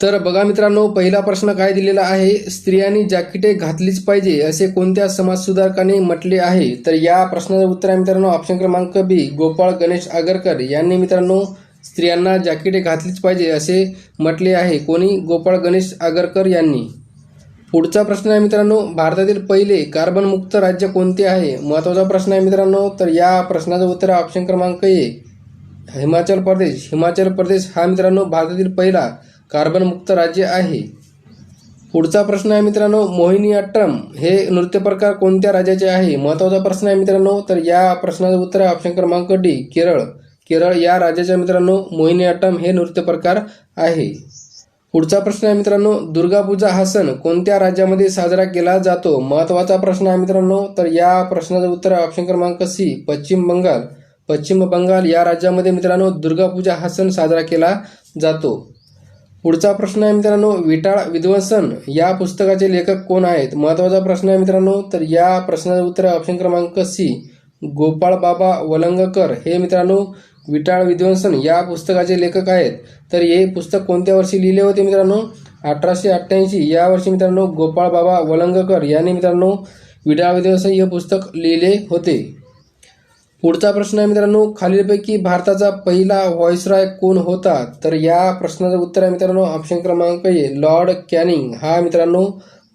तर बघा मित्रांनो पहिला प्रश्न काय दिलेला आहे? स्त्रियांनी जॅकेटे घातलीच पाहिजे असे कोणत्या समाजसुधारकांनी म्हटले आहे? तर या प्रश्नाचं उत्तर आहे मित्रांनो ऑप्शन क्रमांक बी गोपाळ गणेश आगरकर. यांनी मित्रांनो स्त्रियांना जॅकेटे घातलीच पाहिजे असे म्हटले आहे. कोणी? गोपाळ गणेश आगरकर यांनी. पुढचा प्रश्न आहे मित्रांनो भारतातील पहिले कार्बनमुक्त राज्य कोणते आहे? महत्त्वाचा प्रश्न आहे मित्रांनो तर या प्रश्नाचं उत्तर आहे ऑप्शन क्रमांक ए हिमाचल प्रदेश. हिमाचल प्रदेश हा मित्रांनो भारतातील पहिला कार्बनमुक्त राज्य आहे. पुढचा प्रश्न आहे मित्रांनो मोहिनी अट्टम हे नृत्य प्रकार कोणत्या राज्याचे आहे? महत्त्वाचा प्रश्न आहे मित्रांनो तर या प्रश्नाचं उत्तर आहे ऑप्शन क्रमांक डी केरळ. केरळ या राज्याच्या मित्रांनो मोहिनी अट्टम हे नृत्य प्रकार आहे. पुढचा प्रश्न आहे मित्रांनो दुर्गा पूजा हा सण कोणत्या राज्यामध्ये साजरा केला जातो? महत्त्वाचा प्रश्न आहे मित्रांनो तर या प्रश्नाचं उत्तर आहे ऑप्शन क्रमांक सी पश्चिम बंगाल. पश्चिम बंगाल या राज्यामध्ये मित्रांनो दुर्गा पूजा हा सण साजरा केला जातो. पुढचा प्रश्न आहे मित्रांनो विटाळ विध्वंसन या पुस्तकाचे लेखक कोण आहेत? महत्त्वाचा प्रश्न आहे मित्रांनो तर या प्रश्नाचं उत्तर ऑप्शन क्रमांक सी गोपाळ बाबा वलंगकर. हे मित्रांनो विटाळ विध्वंसन या पुस्तकाचे लेखक आहेत. तर हे पुस्तक कोणत्या वर्षी लिहिले होते मित्रांनो? अठराशे अठ्ठ्याऐंशी. या वर्षी मित्रांनो गोपाळ बाबा वलंगकर यांनी मित्रांनो विटाळ विध्वंसन हे पुस्तक लिहिले होते. पुढचा प्रश्न आहे मित्रांनो खालीलपैकी भारताचा पहिला व्हॉइसरॉय कोण होता? तर या प्रश्नाचं उत्तर आहे मित्रांनो ऑप्शन क्रमांक ए लॉर्ड कॅनिंग. हा मित्रांनो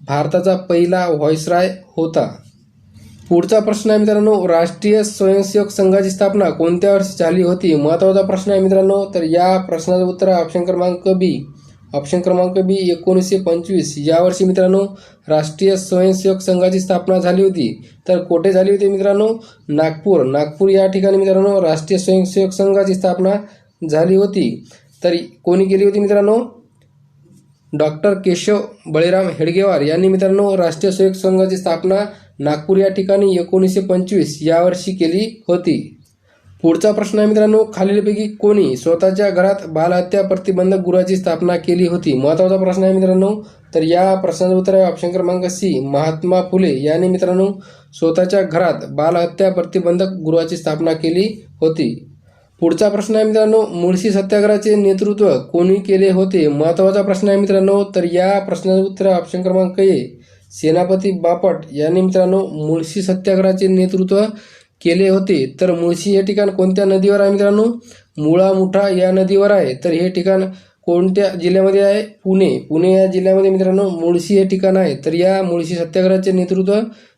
भारताचा पहिला व्हॉइसरॉय होता. पुढचा प्रश्न आहे मित्रांनो राष्ट्रीय स्वयंसेवक संघाची स्थापना कोणत्या वर्षी झाली होती? महत्त्वाचा प्रश्न आहे मित्रांनो तर या प्रश्नाचं उत्तर आहे ऑप्शन क्रमांक बी. ऑप्शन क्रमांक बी एकोणीसशे पंचवीस. यावर्षी मित्रांनो राष्ट्रीय स्वयंसेवक संघाची स्थापना झाली होती. तर कोठे झाली होती मित्रांनो? नागपूर. नागपूर या ठिकाणी मित्रांनो राष्ट्रीय स्वयंसेवक संघाची स्थापना झाली होती. तर कोणी केली होती मित्रांनो? डॉक्टर केशव बळीराम हेडगेवार यांनी मित्रांनो राष्ट्रीय स्वयंसेवक संघाची स्थापना नागपूर या ठिकाणी एकोणीसशे पंचवीस यावर्षी केली होती. पुढचा प्रश्न आहे मित्रांनो खालीलपैकी कोणी स्वतःच्या घरात बालहत्या प्रतिबंधक गृहाची स्थापना केली होती? महत्त्वाचा प्रश्न आहे मित्रांनो तर या प्रश्नाचं उत्तर आहे ऑप्शन क्रमांक सी महात्मा फुले. यांनी मित्रांनो स्वतःच्या घरात बालहत्या प्रतिबंधक गृहाची स्थापना केली होती. पुढचा प्रश्न आहे मित्रांनो मुळशी सत्याग्रहाचे नेतृत्व कोणी केले होते? महत्त्वाचा प्रश्न आहे मित्रांनो तर या प्रश्नाचं उत्तर आहे ऑप्शन क्रमांक ए सेनापती बापट. यांनी मित्रांनो मुळशी सत्याग्रहाचे नेतृत्व केले होते. तर मुळशी हे ठिकाण कोणत्या नदीवर आहे मित्रांनो? मुळा मुठा या नदीवर आहे. तर हे ठिकाण कोणत्या जिल्ह्यामध्ये आहे? पुणे. पुणे या जिल्ह्यामध्ये मित्रांनो मुळशी हे ठिकाण आहे. तर या मुळशी सत्याग्रहाचे नेतृत्व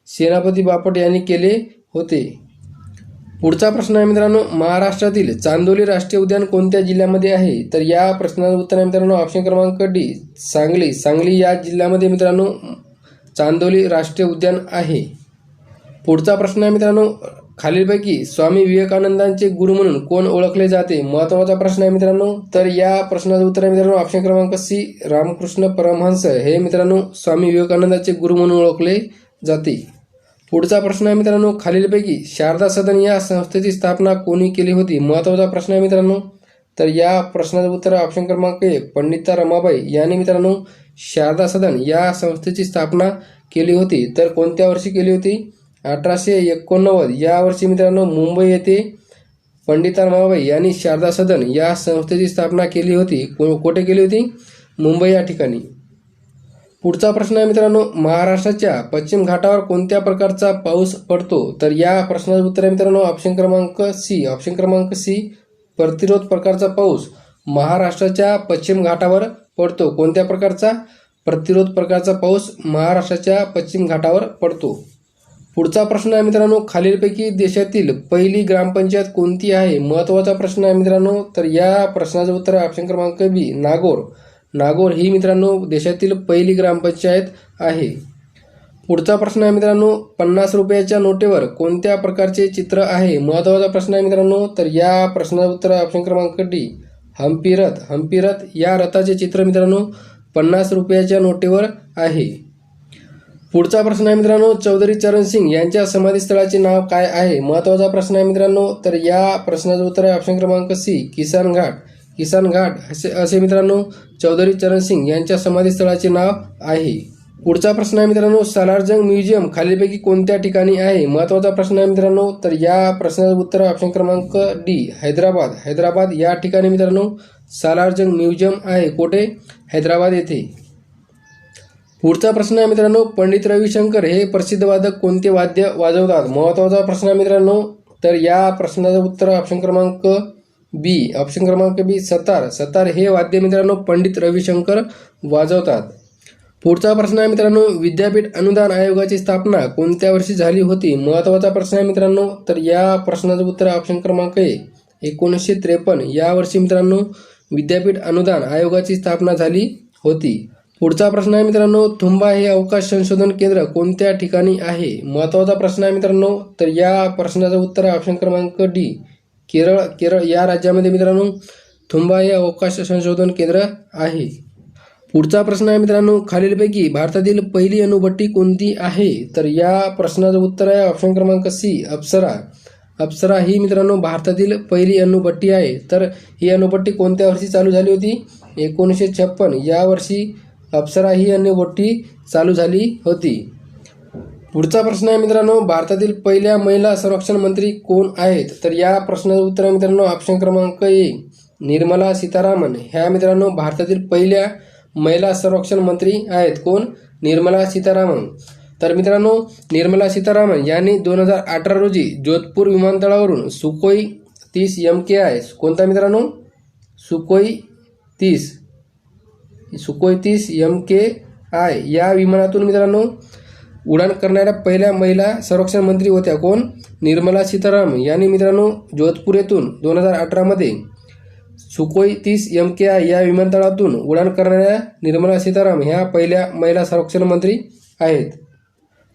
सेनापती बापट यांनी केले होते. पुढचा प्रश्न आहे मित्रांनो महाराष्ट्रातील चांदोली राष्ट्रीय उद्यान कोणत्या जिल्ह्यामध्ये आहे? तर या प्रश्नाचं उत्तर आहे मित्रांनो ऑप्शन क्रमांक डी सांगली. सांगली या जिल्ह्यामध्ये मित्रांनो चांदोली राष्ट्रीय उद्यान आहे. पुढचा प्रश्न आहे मित्रांनो खालीलपैकी स्वामी विवेकानंदांचे गुरु म्हणून कोण ओळखले जाते? महत्त्वाचा प्रश्न आहे मित्रांनो. तर या प्रश्नाचं उत्तर आहे मित्रांनो ऑप्शन क्रमांक सी रामकृष्ण परमहंस. हे मित्रांनो स्वामी विवेकानंदाचे गुरु म्हणून ओळखले जाते. पुढचा प्रश्न आहे मित्रांनो खालीलपैकी शारदा सदन या संस्थेची स्थापना कोणी केली होती? महत्त्वाचा प्रश्न आहे मित्रांनो. तर या प्रश्नाचं उत्तर ऑप्शन क्रमांक एक पंडिता रमाबाई. यांनी मित्रांनो शारदा सदन या संस्थेची स्थापना केली होती. तर कोणत्या वर्षी केली होती? अठराशे एकोणनव्वद. या वर्षी मित्रांनो मुंबई येथे पंडिता रमाबाई यांनी शारदा सदन या संस्थेची स्थापना केली होती. को- कोठे केली होती? मुंबई या ठिकाणी. पुढचा प्रश्न आहे मित्रांनो महाराष्ट्राच्या पश्चिम घाटावर कोणत्या प्रकारचा पाऊस पडतो? तर या प्रश्नाचं उत्तर आहे मित्रांनो ऑप्शन क्रमांक सी ऑप्शन क्रमांक सी प्रतिरोध प्रकारचा पाऊस महाराष्ट्राच्या पश्चिम घाटावर पडतो. कोणत्या प्रकारचा? प्रतिरोध प्रकारचा पाऊस महाराष्ट्राच्या पश्चिम घाटावर पडतो. पुढचा प्रश्न आहे मित्रांनो खालीलपैकी देशातील पहिली ग्रामपंचायत कोणती आहे? महत्त्वाचा प्रश्न आहे मित्रांनो तर या प्रश्नाचं उत्तर ऑप्शन क्रमांक बी नागोर. नागोर ही मित्रांनो देशातील पहिली ग्रामपंचायत आहे. पुढचा प्रश्न आहे मित्रांनो पन्नास रुपयाच्या नोटेवर कोणत्या प्रकारचे चित्र आहे? महत्त्वाचा प्रश्न आहे मित्रांनो तर या प्रश्नाचं उत्तर ऑप्शन क्रमांक डी हम्पी रथ. हम्पी रथ या रथाचे चित्र मित्रांनो पन्नास रुपयाच्या नोटेवर आहे. पुढचा प्रश्न आहे मित्रांनो चौधरी चरण सिंग यांच्या समाधीस्थळाचे नाव काय आहे? महत्त्वाचा प्रश्न आहे मित्रांनो तर या प्रश्नाचं उत्तर आहे ऑप्शन क्रमांक सी किसान घाट. किसान घाट असे असे मित्रांनो चौधरी चरण सिंग यांच्या समाधीस्थळाचे नाव आहे. पुढचा प्रश्न आहे मित्रांनो सालारजंग म्युझियम खालीलपैकी कोणत्या ठिकाणी आहे? महत्त्वाचा प्रश्न आहे मित्रांनो तर या प्रश्नाचं उत्तर आहे ऑप्शन क्रमांक डी हैदराबाद. हैदराबाद या ठिकाणी मित्रांनो सालारजंग म्युझियम आहे. कोठे? हैदराबाद येथे. पुढचा प्रश्न आहे मित्रांनो पंडित रविशंकर हे प्रसिद्ध वादक कोणते वाद्य वाजवतात? महत्त्वाचा प्रश्न आहे मित्रांनो तर या प्रश्नाचं उत्तर ऑप्शन क्रमांक बी ऑप्शन क्रमांक बी सतार. सतार हे वाद्य मित्रांनो पंडित रविशंकर वाजवतात. पुढचा प्रश्न आहे मित्रांनो विद्यापीठ अनुदान आयोगाची स्थापना कोणत्या वर्षी झाली होती? महत्त्वाचा प्रश्न आहे मित्रांनो तर या प्रश्नाचं उत्तर ऑप्शन क्रमांक ए एकोणीसशे त्रेपन्न. या वर्षी मित्रांनो विद्यापीठ अनुदान आयोगाची स्थापना झाली होती. पुढचा प्रश्न आहे मित्रांनो थुंबा हे अवकाश संशोधन केंद्र कोणत्या ठिकाणी आहे? महत्त्वाचा प्रश्न आहे मित्रांनो तर या प्रश्नाचं उत्तर आहे ऑप्शन क्रमांक डी केरळ केरळ या राज्यामध्ये मित्रांनो थुंबा हे अवकाश संशोधन केंद्र आहे. पुढचा प्रश्न आहे मित्रांनो खालीलपैकी भारतातील पहिली अणुभट्टी कोणती आहे? तर या प्रश्नाचं उत्तर आहे ऑप्शन क्रमांक सी अप्सरा. अप्सरा ही मित्रांनो भारतातील पहिली अणुभट्टी आहे. तर ही अणुभट्टी कोणत्या वर्षी चालू झाली होती? एकोणीसशे छप्पन. या वर्षी अप्सरा ही अणुभट्टी चालू झाली होती. पुढचा प्रश्न आहे मित्रांनो भारतातील पहिल्या महिला संरक्षण मंत्री कोण आहेत? तर या प्रश्नाचं उत्तर आहे मित्रांनो ऑप्शन क्रमांक ए निर्मला सीतारामन. ह्या मित्रांनो भारतातील पहिल्या महिला संरक्षण मंत्री आहेत. कोण? निर्मला सीतारामन. तर मित्रांनो निर्मला सीतारामन यांनी दोन हजार अठरा रोजी जोधपूर विमानतळावरून सुकोई तीस एम के आय कोणता मित्रांनो? सुकोई तीस. सुखोय तीस एम के आय. या विमानातून मित्रांनो उडान करणाऱ्या पहिल्या महिला संरक्षण मंत्री होत्या कोण? निर्मला सीताराम यांनी मित्रांनो जोधपूर येथून दोन हजार अठरामध्ये सुकोई तीस एम के आय या विमानतळातून उडान करणाऱ्या निर्मला सीताराम ह्या पहिल्या महिला संरक्षण मंत्री आहेत.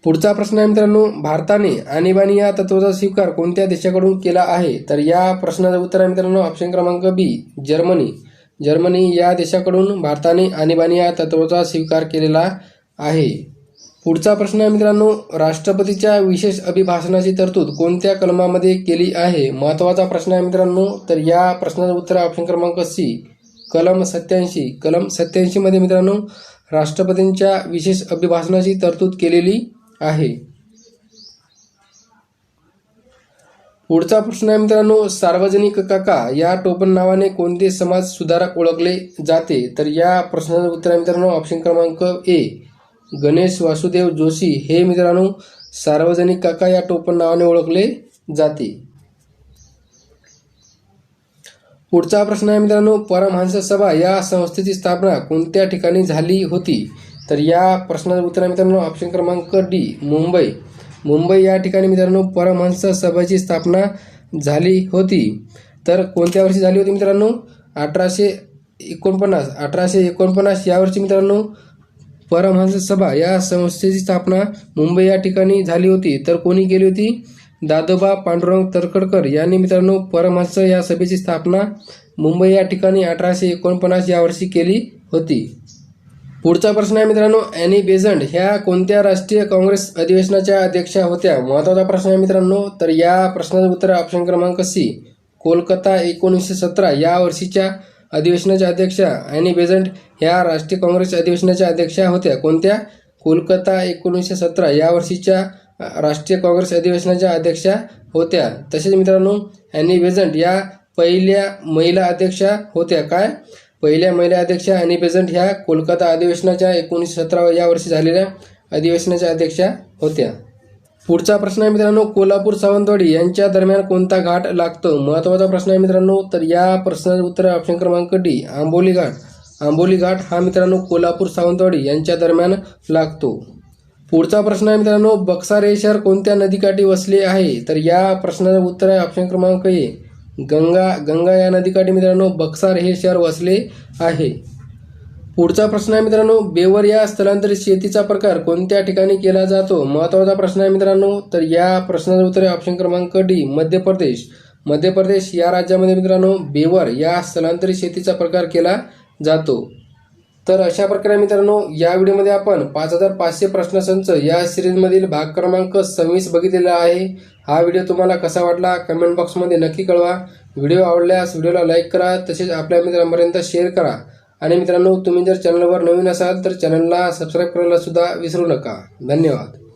पुढचा प्रश्न आहे मित्रांनो भारताने आणीबाणी या तत्वाचा स्वीकार कोणत्या देशाकडून केला आहे? तर या प्रश्नाचं उत्तर आहे मित्रांनो ऑप्शन क्रमांक बी जर्मनी. जर्मनी या देशाकडून भारताने आणीबाणी या तत्वाचा स्वीकार केलेला आहे. पुढचा प्रश्न आहे मित्रांनो राष्ट्रपतीच्या विशेष अभिभाषणाची तरतूद कोणत्या कलमामध्ये केली आहे? महत्त्वाचा प्रश्न आहे मित्रांनो तर या प्रश्नाचं उत्तर ऑप्शन क्रमांक सी कलम सत्याऐंशी कलम सत्याऐंशीमध्ये मित्रांनो राष्ट्रपतींच्या विशेष अभिभाषणाची तरतूद केलेली आहे. पुढचा प्रश्न आहे मित्रांनो सार्वजनिक काका या टोपण नावाने कोणते समाज सुधारक ओळखले जाते? तर या प्रश्नाचं उत्तर आहे मित्रांनो ऑप्शन क्रमांक ए गणेश वासुदेव जोशी हे मित्रांनो सार्वजनिक काका या टोपण नावाने ओळखले जाते. पुढचा प्रश्न आहे मित्रांनो परमहंस सभा या संस्थेची स्थापना कोणत्या ठिकाणी झाली होती? तर या प्रश्नाचं उत्तर आहे मित्रांनो ऑप्शन क्रमांक डी मुंबई. मुंबई या ठिकाणी मित्रांनो परमहंस सभेची स्थापना झाली होती. तर कोणत्या वर्षी झाली होती मित्रांनो? अठराशे एकोणपन्नास. अठराशे एकोणपन्नास या वर्षी मित्रांनो परमहंस सभा या संस्थेची स्थापना मुंबई या ठिकाणी झाली होती. तर कोणी केली होती? दादोबा पांडुरंग तरखडकर यांनी मित्रांनो परमहंस या सभेची स्थापना मुंबई या ठिकाणी अठराशे एकोणपन्नास या वर्षी केली होती. पुढचा प्रश्न आहे मित्रांनो अॅनी बेझंट ह्या कोणत्या राष्ट्रीय काँग्रेस अधिवेशनाच्या अध्यक्षा होत्या? महत्त्वाचा प्रश्न आहे मित्रांनो तर या प्रश्नाचं उत्तर ऑप्शन क्रमांक सी कोलकाता एकोणीसशे सतरा. या वर्षीच्या अधिवेशनाच्या अध्यक्षा अॅनी बेझंट ह्या राष्ट्रीय काँग्रेस अधिवेशनाच्या अध्यक्षा होत्या. कोणत्या? कोलकाता एकोणीसशे सतरा. या वर्षीच्या राष्ट्रीय काँग्रेस अधिवेशनाच्या अध्यक्षा होत्या. तसेच मित्रांनो अॅनी बेझंट या पहिल्या महिला अध्यक्षा होत्या. काय? पहिल्या महिला अध्यक्षा अॅनी बेझंट ह्या कोलकाता अधिवेशनाच्या एकोणीसशे सतरा या वर्षी झालेल्या अधिवेशनाच्या अध्यक्षा होत्या. पुढचा प्रश्न आहे मित्रांनो कोल्हापूर सावंतवाडी यांच्या दरम्यान कोणता घाट लागतो? महत्त्वाचा प्रश्न आहे मित्रांनो तर या प्रश्नाचं उत्तर ऑप्शन क्रमांक डी आंबोली घाट. आंबोली घाट हा मित्रांनो कोल्हापूर सावंतवाडी यांच्या दरम्यान लागतो. पुढचा प्रश्न आहे मित्रांनो बक्सार हे शहर कोणत्या नदीकाठी वसले आहे? तर या प्रश्नाचं उत्तर आहे ऑप्शन क्रमांक ए गंगा गंगा या नदीकाठी मित्रांनो बक्सार हे शहर वसले आहे. पुढचा प्रश्न आहे मित्रांनो बेवर या स्थलांतरित शेतीचा प्रकार कोणत्या ठिकाणी केला जातो? महत्त्वाचा प्रश्न आहे मित्रांनो तर या प्रश्नाचं उत्तर आहे ऑप्शन क्रमांक डी मध्य प्रदेश. मध्य प्रदेश या राज्यामध्ये मित्रांनो बेवर या स्थलांतरित शेतीचा प्रकार केला जातो. तर अशा प्रकारे मित्रांनो या व्हिडिओमध्ये आपण पाच हजार पाचशे प्रश्नसंच या सिरीजमधील भाग क्रमांक सव्वीस बघितलेला आहे. हा व्हिडिओ तुम्हाला कसा वाटला कमेंट बॉक्समध्ये नक्की कळवा. व्हिडिओ आवडल्यास व्हिडिओला लाईक करा तसेच आपल्या मित्रांपर्यंत शेअर करा. आणि मित्रांनो तुम्ही जर चॅनलवर नवीन असाल तर चॅनलला सबस्क्राईब करायला सुद्धा विसरू नका. धन्यवाद.